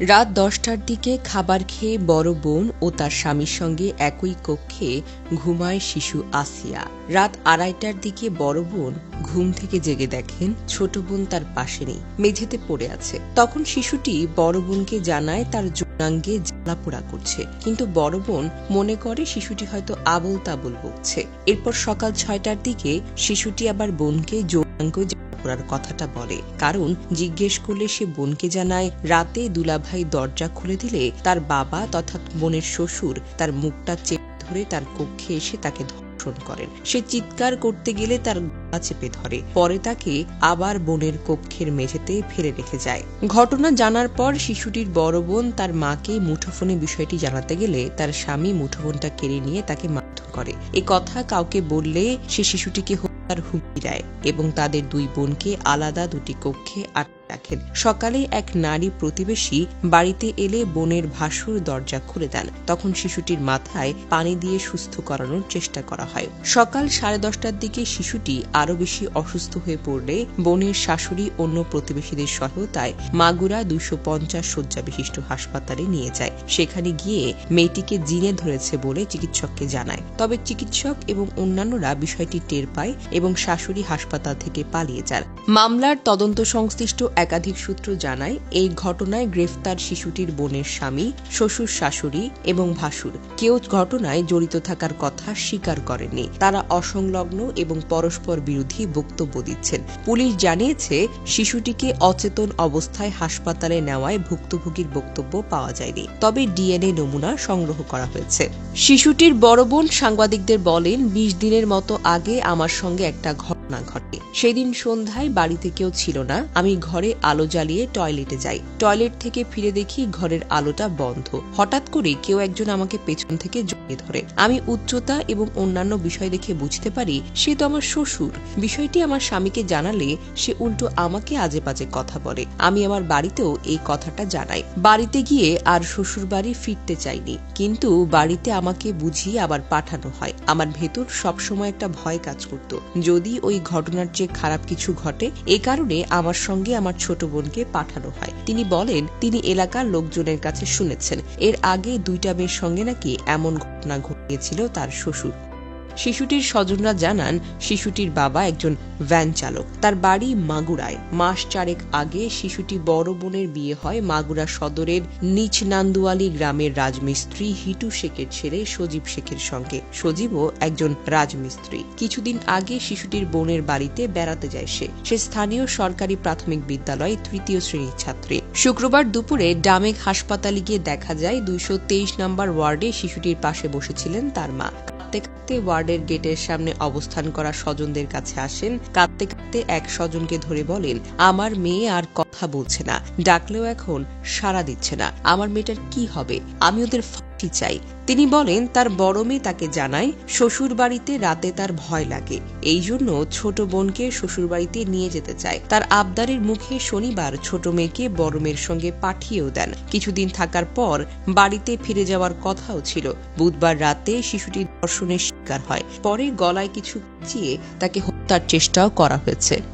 রাত দশটার দিকে খাবার খেয়ে বড় বোন ও তার স্বামীর সঙ্গে একই কক্ষে ঘুমায় শিশু আসিয়া। রাত আড়াইটার দিকে বড় বোন ঘুম থেকে জেগে দেখেন ছোট বোন তার পাশে নেই, মেঝেতে পড়ে আছে। তখন শিশুটি বড় বোনকে জানায় তার যৌনাঙ্গে জ্বালাপোড়া করছে। কিন্তু বড় বোন মনে করে শিশুটি হয়তো আবল তাবল বকছে। এরপর সকাল ছয়টার দিকে শিশুটি আবার বোনকে করার কথাটা বলে। কারণ জিজ্ঞেস করলে সে বোনকে জানায়, রাতে দুলাভাই দরজা খুলে দিলে তার বাবা তথা বোনের শ্বশুর তার মুখটা চেপে ধরে তার কক্ষে এসে তাকে ধর্ষণ করেন। সে চিৎকার করতে গেলে তার চেপে ধরে। পরে তাকে আবার বোনের কক্ষের মেঝেতে ফেলে রেখে যায়। ঘটনা জানার পর শিশুটির বড় বোন তার মাকে মুঠোফোনে বিষয়টি জানাতে গেলে তার স্বামী মুঠোফোনটা কেড়ে নিয়ে তাকে মারধর করে। এ কথা কাউকে বললে সে শিশুটিকে হুমকি দেয় এবং তাদের দুই বোনকে আলাদা দুটি কক্ষে আটকে রাখেন। সকালে এক নারী প্রতিবেশী বাড়িতে এলে বোনের ভাসুর দরজা খুলে দেন। তখন শিশুটির মাথায় পানি দিয়ে সুস্থ করানোর চেষ্টা করা হয়। সকাল সাড়ে দশটার দিকে শিশুটি আরও বেশি অসুস্থ হয়ে পড়লে বোনের শাশুড়ি অন্য প্রতিবেশীদের সহায়তায় মাগুরা দুইশো পঞ্চাশ শয্যা বিশিষ্ট হাসপাতালে নিয়ে যায়। সেখানে গিয়ে মেয়েটিকে জিনে ধরেছে বলে চিকিৎসককে জানায়। তবে চিকিৎসক এবং অন্যান্যরা বিষয়টি টের পায় এবং শাশুড়ি হাসপাতাল থেকে পালিয়ে যান। মামলার তদন্ত সংশ্লিষ্ট একাধিক সূত্র জানায়, এই ঘটনায় গ্রেফতার শিশুটির বোনের স্বামী, শ্বশুর শাশুড়ি এবং ভাসুর। কেউ ঘটনায় জড়িত থাকার কথা স্বীকার করেননি। তারা অসংলগ্ন এবং পরস্পর বিরোধী বক্তব্য দিচ্ছেন। পুলিশ জানিয়েছে, শিশুটিকে অচেতন অবস্থায় হাসপাতালে নেওয়ায় ভুক্তভোগীর বক্তব্য পাওয়া যায়নি। তবে ডিএনএ নমুনা সংগ্রহ করা হয়েছে। শিশুটির বড় বোন সাংবাদিকদের বলেন, বিশ দিনের মতো আগে আমার সঙ্গে একটা ঘটনা ঘটে সেদিন সন্ধ্যায় বাড়িতে কেউ ছিল না। আমি ঘরে আলো জ্বালিয়ে টয়লেটে যাই। টয়লেট থেকে ফিরে দেখি ঘরের আলোটা বন্ধ। হঠাৎ করে কেউ একজন আমাকে পেছন থেকে জড়িয়ে ধরে। আমি উচ্চতা এবং অন্যান্য বিষয় দেখে বুঝতে পারি সে তো আমার শ্বশুর। বিষয়টি আমার স্বামীকে জানালে সে উল্টো আমাকে আজে বাজে কথা বলে। আমি আমার বাড়িতেও এই কথাটা জানাই। বাড়িতে গিয়ে আর শ্বশুর বাড়ি ফিরতে চাইনি। কিন্তু বাড়িতে আমাকে বুঝিয়ে আবার পাঠানো হয়। আমার ভেতর সবসময় একটা ভয় কাজ করত। যদি ওই ঘটনার চেয়ে খারাপ কিছু ঘটে এ কারণে আমার সঙ্গে আমার ছোট বোনকে পাঠানো হয়। তিনি বলেন, তিনি এলাকার লোকজনের কাছে শুনেছেন। এর আগে দুইটা মেয়ের সঙ্গে নাকি এমন ঘটনা ঘটিয়েছিল তার শ্বশুর। শিশুটির স্বজনরা জানান, শিশুটির বাবা একজন ভ্যান চালক। তার বাড়ি মাগুরায়। মাস চারেক আগে শিশুটি বড় বোনের বিয়ে হয় মাগুরা সদরের নিচ নান্দুয়ালি গ্রামের রাজমিস্ত্রি হিটু শেখের ছেলে সজীব শেখের সঙ্গে। সজীবও একজন রাজমিস্ত্রি। কিছুদিন আগে শিশুটির বোনের বাড়িতে বেড়াতে যায় সে। সে স্থানীয় সরকারি প্রাথমিক বিদ্যালয়ে তৃতীয় শ্রেণির ছাত্রী। শুক্রবার দুপুরে ডামেক হাসপাতালে গিয়ে দেখা যায়, দুইশো তেইশ নম্বর ওয়ার্ডে শিশুটির পাশে বসেছিলেন তার মা। কাঁদতে ওয়ার্ডের গেটের সামনে অবস্থান করা স্বজনদের কাছে আসেন। কাঁদতে কাঁদতে এক স্বজনকে ধরে বলেন, আমার মেয়ে আর কথা বলছে না। ডাকলেও এখন সাড়া দিচ্ছে না। আমার মেয়েটার কি হবে? আমি ওদের ফাঁসি চাই। তিনি বলেন, তার বড় মেয়ে তাকে জানায় শ্বশুর বাড়িতে রাতে তার ভয় লাগে। এই জন্য ছোট বোনকে শ্বশুর বাড়িতে নিয়ে যেতে চায়। তার আবদারের মুখে শনিবার ছোট মেয়েকে বড় মেয়ের সঙ্গে পাঠিয়েও দেন। কিছুদিন থাকার পর বাড়িতে ফিরে যাওয়ার কথাও ছিল। বুধবার রাতে শিশুটি ধর্ষণের শিকার হয়। পরে গলায় কিছু চিয়ে তাকে হত্যার চেষ্টাও করা হয়েছে।